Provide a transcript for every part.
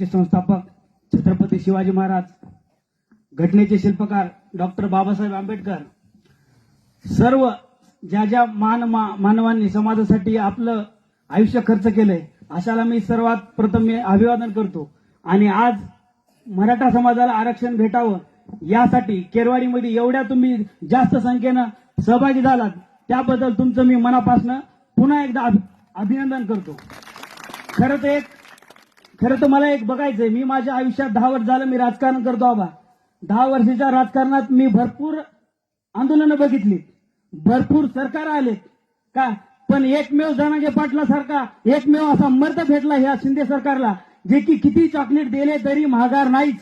चे संस्थापक छत्रपती शिवाजी महाराज घटनेचे शिल्पकार डॉक्टर बाबासाहेब आंबेडकर सर्व ज्या ज्या मान मा- मानवांनी समाजासाठी आपलं आयुष्य खर्च केलंय अशाला मी सर्वात प्रथम मी अभिवादन करतो. आणि आज मराठा समाजाला आरक्षण भेटावं यासाठी केरवाडीमध्ये एवढ्या तुम्ही जास्त संख्येनं सहभागी झालात त्याबद्दल तुमचं मी मनापासून पुन्हा एकदा अभिनंदन करतो. खरं तर एक खरं तर मला एक बघायचंय मी माझ्या आयुष्यात दहा वर्ष झालं मी राजकारण करतो आबा. दहा वर्षाच्या राजकारणात मी भरपूर आंदोलनं बघितली. भरपूर सरकार आले. का? पण एकमेव जनांगे पाटलासारखा एकमेव असा मर्द भेटला ह्या शिंदे सरकारला जे की किती चॉकलेट दिले तरी महागार नाहीच.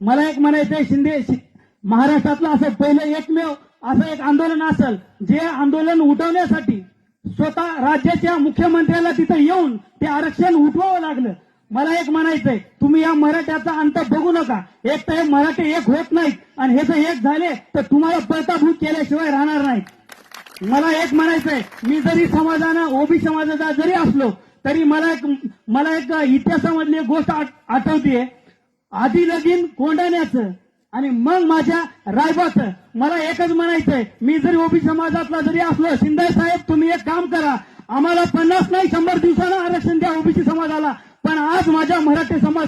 मला एक म्हणायचंय शिंदे महाराष्ट्रातलं असं पहिलं एकमेव असं एक आंदोलन असेल जे आंदोलन उठवण्यासाठी स्वतः राज्याच्या मुख्यमंत्र्याला तिथं येऊन ते आरक्षण उठवावं लागलं. मला एक म्हणायचंय तुम्ही या मराठ्याचा अंत बघू नका. एक तर हे मराठे एक होत नाहीत आणि हे जर एक झाले तर तुम्हाला पळताभूत केल्याशिवाय राहणार नाही. मला एक म्हणायचंय मी जरी समाजानं ओबी समाजाचा जरी असलो तरी मला एक मला एक इतिहासामधली एक गोष्ट आठवतीये. आधी लगीन कोंडाण्याचं आणि मग माझ्या रायबाचं. मला एकच म्हणायचंय मी जरी ओबी समाजातला जरी असलो शिंदे साहेब तुम्ही एक काम करा. आम्हाला पन्नास नाही शंभर दिवसानं आरक्षण द्या ओबीसी समाजाला. पण आज माझ्या मराठी समाज